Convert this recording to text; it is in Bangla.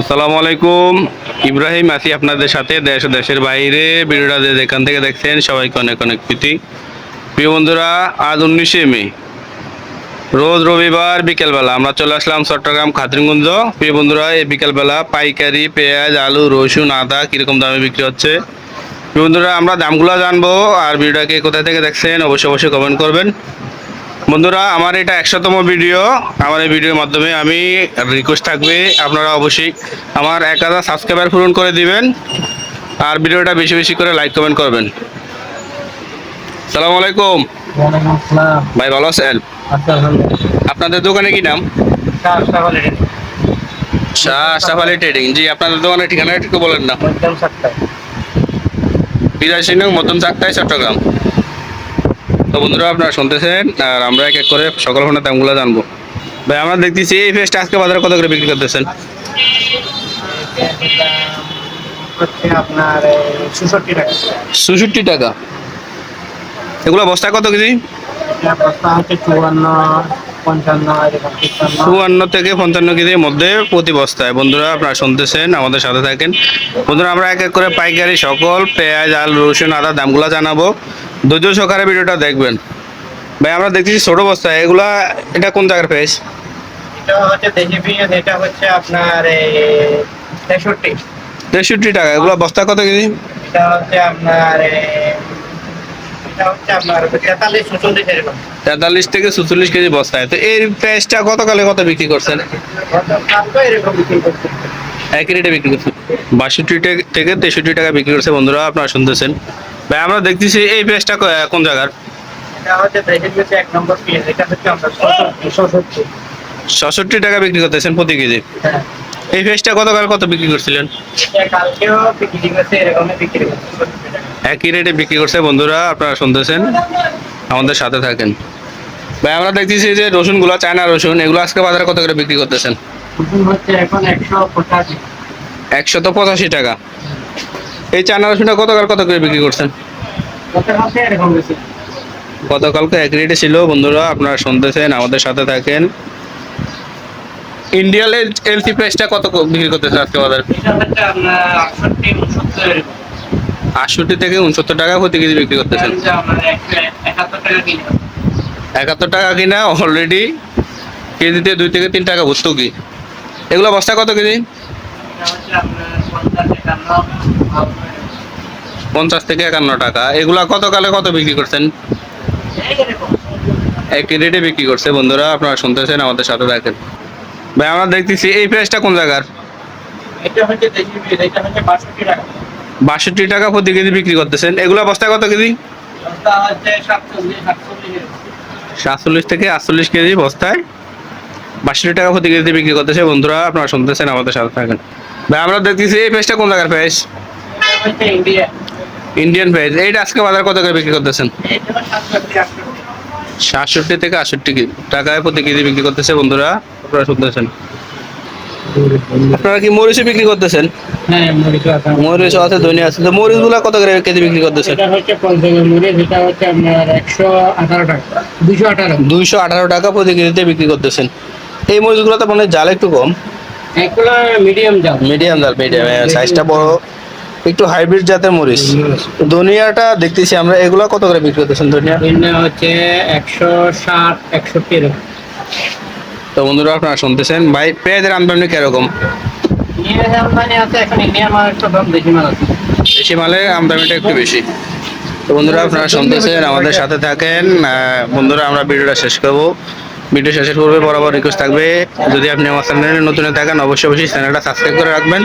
আসসালামু আলাইকুম। ইব্রাহিম, আছি আপনাদের সাথে দেশ দেশের বাইরে। ভিডিওটা যেখান থেকে দেখছেন, সবাইকে অনেক অনেক প্রীতি। প্রিয় বন্ধুরা, আজ উনিশে মে, রোজ রবিবার বিকেলবেলা আমরা চলে আসলাম চট্টগ্রাম খাতিরগঞ্জ। প্রিয় বন্ধুরা, এই বিকেলবেলা পাইকারি, পেঁয়াজ, আলু, রসুন, আদা কীরকম দামে বিক্রি হচ্ছে? প্রিয় বন্ধুরা, আমরা দামগুলো জানব আর ভিডিওটাকে কোথায় থেকে দেখছেন, অবশ্যই অবশ্যই কমেন্ট করবেন। বন্ধুরা আমার এটা একশোতম ভিডিও। আমার এই ভিডিওর মাধ্যমে আমি রিকোয়েস্ট থাকবে আপনারা অবশ্যই আমার এক হাজার সাবস্ক্রাইবার পূরণ করে দিবেন। আর ভিডিওটা বেশি বেশি করে লাইক কমেন্ট করবেন। সালামু আলাইকুম। ভাই ভালো আছেন? আচ্ছা আপনাদের দোকানে কি নাম? শাহ আশরাফ আলী ট্রেডিং জি আপনাদের দোকানের ঠিকানা একটু বলেন না। বিরাশি নং মতন চারটায় চট্টগ্রাম। তো বন্ধুরা আপনারা শুনতেছেন, আর আমরা এক এক করে সকল ফোনের দামগুলো জানব। ভাই, আমরা দেখতেছি এই ফেসটা আজকে বাজারে কত করে বিক্রি করতেছেন? টাকা টাকা। এগুলো বস্তা কত কেজি? বস্তা হচ্ছে চুয়ান্ন। চুয়ান্ন থেকে পঞ্চান্ন কেজির মধ্যে প্রতি বস্তায়। বন্ধুরা আপনারা শুনতেছেন আমাদের সাথে থাকেন। বন্ধুরা আমরা এক এক করে পাইকারি সকল পেঁয়াজ আল রসুন আদা দামগুলো জানাব। ধৈর্য সহকারে ভিডিওটা দেখবেন। ভাই আমরা দেখতেছি ছোট বস্তা। এগুলা এটা কোন জায়গার পেঁয়াজ? এটা হচ্ছে দেশি পেঁয়াজ এটা হচ্ছে আপনার তেষট্টি। তেষট্টি টাকা। এগুলো বস্তা কত কেজি? এটা হচ্ছে আপনার এ, এটা হচ্ছে আপনার তেতাল্লিশ থেকে চুচল্লিশ কেজি বস্তায়। তো এই পেঁয়াজটা গতকালে কত বিক্রি করছেন? একই রেটে বিক্রি করছে বাষট্টি থেকে তেষট্টি টাকা বিক্রি করছে বন্ধুরা, আপনারা শুনতেছেন। ভাই, আমরা দেখতেছি এই পেঁয়াজটা কোন জায়গার? এক ছষট্টি টাকা বিক্রি করতেছেন প্রতি কেজি। এই ফেসটা গতকাল কত বিক্রি করছিলেন। একই রেটে বিক্রি করছে। বন্ধুরা আপনারা শুনতেছেন আমাদের সাথে থাকেন। ভাই আমরা দেখতেছি যে রসুনগুলো চায়না রসুন এগুলো আজকে বাজারে কত করে বিক্রি করতেছেন? একশত পঁচাশি। টাকা। এই চায়না রসুনটা গতকাল কত করে বিক্রি করছেন? গতকালকে এক রেটে ছিল। বন্ধুরা আপনারা শুনতেছেন আমাদের সাথে থাকেন। ইন্ডিয়াল এলসি প্রাইসটা কত বিক্রি করতেছেন আজকে বাজারে? আটষট্টি থেকে উনসত্তর টাকা প্রতি কেজি বিক্রি করতেছেন। একাত্তর টাকা কিনা। অলরেডি কেজিতে দুই থেকে তিন টাকা ভর্তুকি এগুলো বস্তা কত কেজি? পঞ্চাশ থেকে একান্ন টাকা। এগুলা গতকালে কত বিক্রি করছেন? একই রেটে বিক্রি করছে। বন্ধুরা আপনারা শুনতেছেন আমাদের সাথে থাকেন ভাই আমরা দেখতেছি এই প্রাইসটা কোন জায়গার? এটা হচ্ছে এটা হচ্ছে টাকা। বাষট্টি টাকা প্রতি কেজি বিক্রি করতেছেন। এগুলো বস্তা কত কেজি? সাতচল্লিশ থেকে আটচল্লিশ কেজি বস্তায় বাষট্টি টাকা প্রতি কেজিতে বিক্রি করতেছে। বন্ধুরা আপনারা শুনতেছেন আমাদের সাথে থাকেন। ভাই আমরা দেখতেছি এই প্রাইসটা কোন জায়গার ইন্ডিয়া ইন্ডিয়ান। প্রাইস এইটা আজকে বাজার কত করে বিক্রি করতেছেন? সাতষট্টি থেকে আটষট্টি টাকায় প্রতি কেজি বিক্রি করতেছে বন্ধুরা আপনারা শুনতেছেন। আপনারা কি মরিচে বিক্রি করতেছেন? হ্যাঁ মরিচ আছে। মরিচ আছে ধনিয়া আছে। তো মরিচগুলা কত করে কেজি বিক্রি করতেছেন? মরিচ একশো দুইশো আঠারো। টাকা প্রতি কেজিতে বিক্রি করতেছেন। এই মরিচগুলো তো মানে জাল একটু কম। মিডিয়াম দাম মিডিয়াম জাল মিডিয়াম সাইজটা বড়। একটু হাইব্রিড জাতের মরিচ। ধনিয়াটা দেখতেছি আমরা এগুলা কত করে বিক্রি করতেছেন ধনিয়া? হচ্ছে একশো ষাট একষট্টি এরকম তো বন্ধুরা, আপনারা শুনতেছেন। ভাই, পেঁয়াজের আমদানি কীরকম? দেশি মালের আমদানিটা একটু বেশি। তো বন্ধুরা, আপনারা শুনতেছেন, আমাদের সাথে থাকেন। বন্ধুরা, আমরা ভিডিওটা শেষ করব। ভিডিও শেষের পূর্বে বরাবর রিকোয়েস্ট থাকবে, যদি আপনি আমার চ্যানেলে নতুন থাকেন, অবশ্যই অবশ্যই চ্যানেলটা সাবস্ক্রাইব করে রাখবেন।